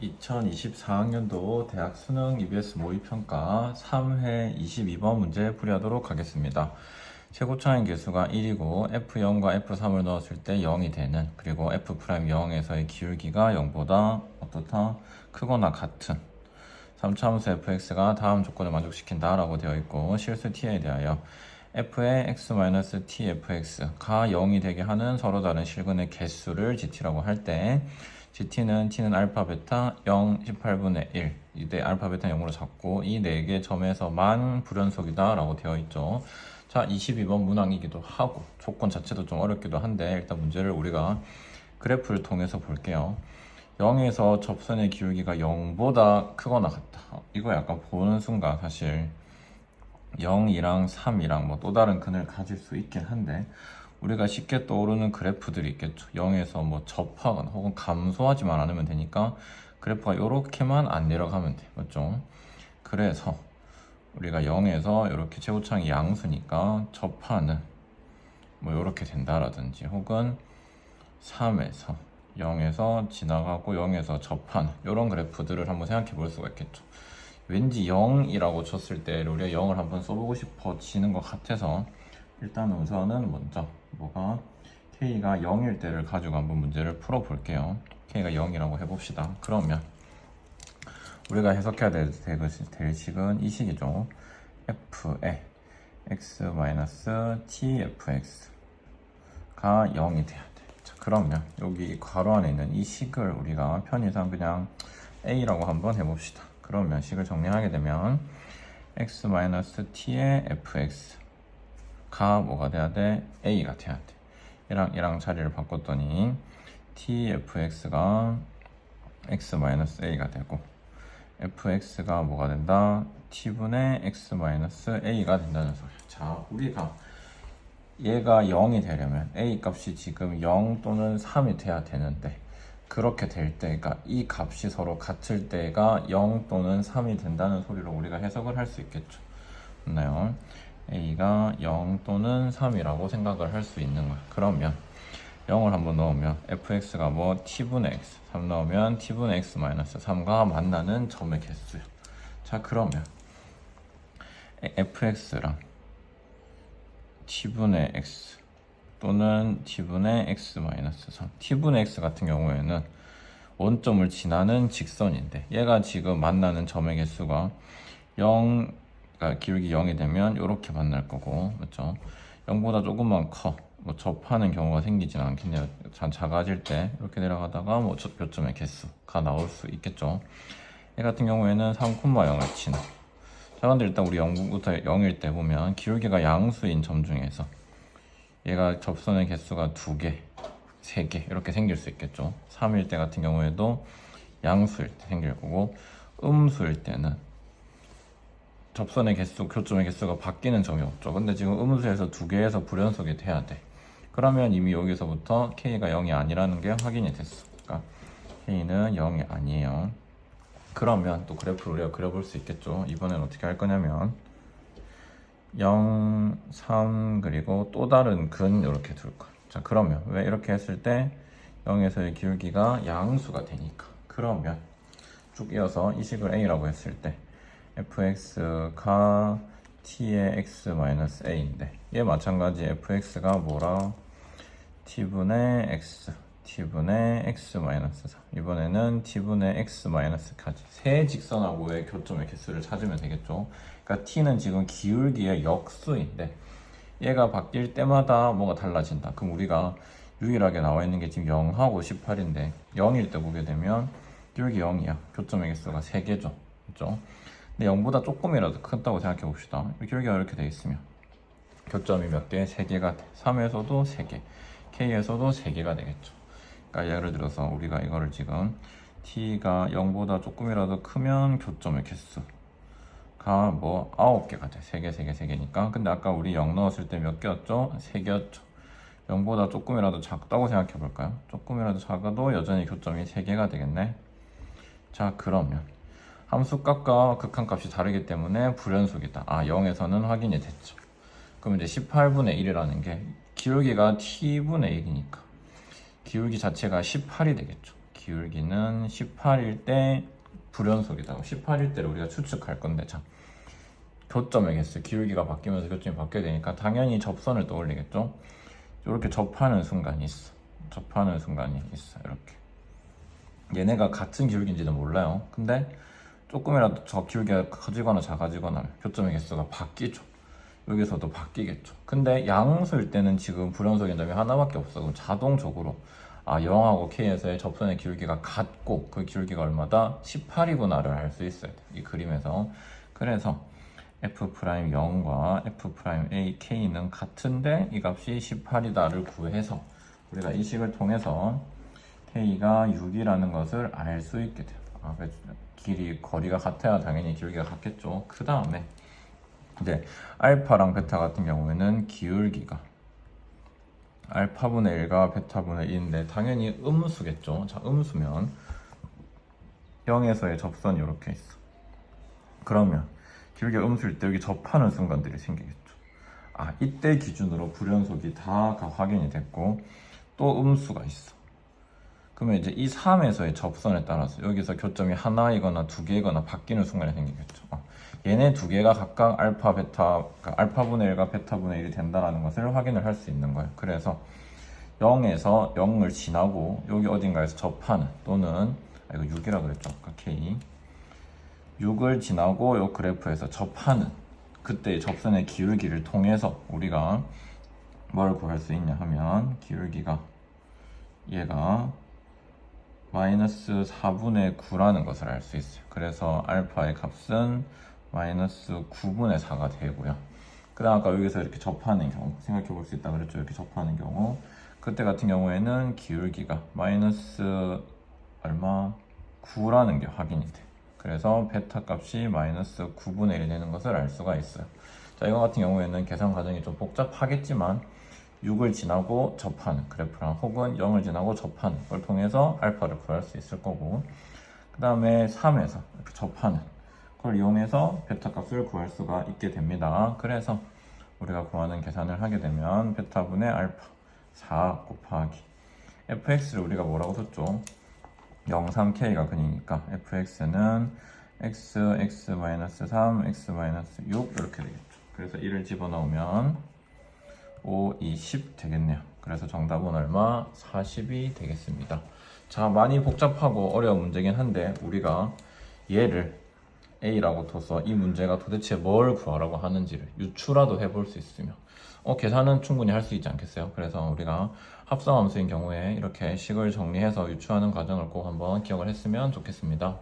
2024학년도 대학 수능 EBS 모의평가 3회 22번 문제 풀이하도록 하겠습니다. 최고 차인 개수가 1이고 F0과 F3을 넣었을 때 0이 되는 그리고 F'0에서의 기울기가 0보다 어떻다? 크거나 같은 3차함수 fx가 다음 조건을 만족시킨다 라고 되어 있고 실수 t에 대하여 f의 x-t fx가 0이 되게 하는 서로 다른 실근의 개수를 gt라고 할 때 gt는 t는 알파 베타 0 18분의 1 이때 알파 베타 0으로 잡고 이 4개 점에서만 불연속이다 라고 되어 있죠. 자 22번 문항이기도 하고 조건 자체도 좀 어렵기도 한데 일단 문제를 우리가 그래프를 통해서 볼게요. 0에서 접선의 기울기가 0보다 크거나 같다. 이거 약간 보는 순간 사실 0이랑 3이랑 뭐 또 다른 근을 가질 수 있긴 한데 우리가 쉽게 떠오르는 그래프들이 있겠죠. 0에서 뭐 접하거나 혹은 감소하지만 않으면 되니까 그래프가 이렇게만 안 내려가면 돼. 맞죠? 그래서 우리가 0에서 이렇게 최고창이 양수니까 접하는 뭐 이렇게 된다라든지 혹은 3에서 0에서 지나가고 0에서 접하는 이런 그래프들을 한번 생각해 볼 수가 있겠죠. 왠지 0이라고 쳤을 때 우리가 0을 한번 써보고 싶어지는 것 같아서 일단 우선은 먼저 뭐가 k가 0일 때를 가지고 한번 문제를 풀어 볼게요. k가 0이라고 해봅시다. 그러면 우리가 해석해야 될, 될, 될 식은 이 식이죠. f에 x-tfx가 0이 돼야 돼. 자, 그러면 여기 괄호 안에 있는 이 식을 우리가 편의상 그냥 a라고 한번 해봅시다. 그러면 식을 정리하게 되면 x-t의 fx가 뭐가 돼야 돼? a가 돼야 돼. 얘랑 얘랑 자리를 바꿨더니 tfx가 x-a가 되고 fx가 뭐가 된다? t분의 x-a가 된다는 소리야. 자, 우리가 얘가 0이 되려면 a 값이 지금 0 또는 3이 돼야 되는데 그렇게 될 때, 그러니까 이 값이 서로 같을 때가 0 또는 3이 된다는 소리로 우리가 해석을 할 수 있겠죠. 맞나요? a가 0 또는 3이라고 생각을 할 수 있는 거야. 그러면 0을 한번 넣으면 fx가 뭐 t분의 x 3 넣으면 t분의 x 마이너스 3가 만나는 점의 개수야. 자 그러면 fx랑 t분의 x 또는 t분의 x 마이너스 3 t분의 x 같은 경우에는 원점을 지나는 직선인데 얘가 지금 만나는 점의 개수가 0 그러니까 기울기 0이 되면 이렇게 만날 거고 맞죠? 0보다 조금만 커. 뭐 접하는 경우가 생기진 않겠네요. 자- 작아질 때 이렇게 내려가다가 뭐 저- 몇 점의 개수가 나올 수 있겠죠. 얘 같은 경우에는 3,0을 치는. 자, 근데 일단 우리 0부터 0일 때 보면 기울기가 양수인 점 중에서 얘가 접선의 개수가 2개, 3개 이렇게 생길 수 있겠죠. 3일 때 같은 경우에도 양수일 때 생길 거고 음수일 때는 접선의 개수, 교점의 개수가 바뀌는 점이 없죠. 근데 지금 음수에서 두 개에서 불연속이 돼야 돼. 그러면 이미 여기서부터 k가 0이 아니라는 게 확인이 됐어. 그러니까 k는 0이 아니에요. 그러면 또 그래프를 우리가 그려볼 수 있겠죠. 이번엔 어떻게 할 거냐면 0, 3 그리고 또 다른 근 이렇게 둘 거야. 자 그러면 왜 이렇게 했을 때 0에서의 기울기가 양수가 되니까? 그러면 쭉 이어서 이 식을 a라고 했을 때 fx가 t의 x-a인데 얘 마찬가지 fx가 뭐라? T분의 x t분의 x-3 이번에는 t분의 x-까지 세 직선하고의 교점의 개수를 찾으면 되겠죠 그러니까 t는 지금 기울기의 역수인데 얘가 바뀔 때마다 뭐가 달라진다 그럼 우리가 유일하게 나와 있는 게 지금 0하고 18인데 0일 때 보게 되면 기울기 0이야 교점의 개수가 3개죠 그죠 근데 0보다 조금이라도 크다고 생각해 봅시다. 기울기가 이렇게 돼 있으면 교점이 몇 개? 3개가 돼. 3에서도 3개, K에서도 3개가 되겠죠. 그러니까 예를 들어서 우리가 이거를 지금 T가 0보다 조금이라도 크면 교점의 개수가 뭐 9개가 돼. 3개, 3개, 3개니까. 근데 아까 우리 0 넣었을 때 몇 개였죠? 3개였죠. 0보다 조금이라도 작다고 생각해 볼까요? 조금이라도 작아도 여전히 교점이 3개가 되겠네. 자, 그러면 함수 값과 극한값이 다르기 때문에 불연속이다. 아, 0에서는 확인이 됐죠. 그럼 이제 18분의 1이라는 게 기울기가 t분의 1이니까 기울기 자체가 18이 되겠죠. 기울기는 18일 때 불연속이다. 18일 때를 우리가 추측할 건데 자 교점의 개수 기울기가 바뀌면서 교점이 바뀌어야 되니까 당연히 접선을 떠올리겠죠. 이렇게 접하는 순간이 있어. 접하는 순간이 있어. 이렇게 얘네가 같은 기울기인지는 몰라요. 근데 조금이라도 저 기울기가 커지거나 작아지거나 교점의 개수가 바뀌죠. 여기서도 바뀌겠죠. 근데 양수일 때는 지금 불연속인 점이 하나밖에 없어. 그럼 자동적으로 아 0하고 K에서의 접선의 기울기가 같고 그 기울기가 얼마다 18이구나를 알 수 있어야 돼. 이 그림에서. 그래서 f 프라임 0과 f 프라임 a k는 같은데 이 값이 18이다를 구해서 우리가 이 식을 통해서 k가 6이라는 것을 알 수 있게 돼요. 아, 길이 거리가 같아야 당연히 기울기가 같겠죠. 그 다음에 이제 알파랑 베타 같은 경우에는 기울기가 알파분의 1과 베타분의 1인데 당연히 음수겠죠. 자, 음수면 0에서의 접선이 이렇게 있어. 그러면 기울기가 음수일 때 여기 접하는 순간들이 생기겠죠. 아, 이때 기준으로 불연속이 다 확인이 됐고 또 음수가 있어. 그러면 이제 이 3에서의 접선에 따라서 여기서 교점이 하나이거나 두 개이거나 바뀌는 순간이 생기겠죠. 어, 얘네 두 개가 각각 알파, 베타, 그러니까 알파분의 1과 베타분의 1이 된다는 것을 확인을 할 수 있는 거예요. 그래서 0에서 0을 지나고 여기 어딘가에서 접하는 또는 아, 이거 6이라 그랬죠. 아까 K 6을 지나고 요 그래프에서 접하는 그때의 접선의 기울기를 통해서 우리가 뭘 구할 수 있냐 하면 기울기가 얘가 마이너스 4분의 9라는 것을 알 수 있어요. 그래서 알파의 값은 마이너스 9분의 4가 되고요. 그 다음 아까 여기서 이렇게 접하는 경우 생각해 볼 수 있다 그랬죠. 이렇게 접하는 경우 그때 같은 경우에는 기울기가 마이너스 얼마 9라는 게 확인이 돼. 그래서 베타 값이 마이너스 9분의 1 되는 것을 알 수가 있어요. 자, 이거 같은 경우에는 계산 과정이 좀 복잡하겠지만 6을 지나고 접하는 그래프랑 혹은 0을 지나고 접하는 걸 통해서 알파를 구할 수 있을 거고 그 다음에 3에서 이렇게 접하는 그걸 이용해서 베타 값을 구할 수가 있게 됩니다. 그래서 우리가 구하는 계산을 하게 되면 베타분의 알파 4 곱하기 fx를 우리가 뭐라고 썼죠? 0, 3k가 근이니까 fx는 x, x-3, x-6 이렇게 되겠죠. 그래서 1을 집어넣으면 5, 2, 10 되겠네요. 그래서 정답은 얼마? 40이 되겠습니다. 자, 많이 복잡하고 어려운 문제긴 한데 우리가 얘를 A라고 둬서 이 문제가 도대체 뭘 구하라고 하는지를 유추라도 해볼 수 있으면 어, 계산은 충분히 할 수 있지 않겠어요? 그래서 우리가 합성함수인 경우에 이렇게 식을 정리해서 유추하는 과정을 꼭 한번 기억을 했으면 좋겠습니다.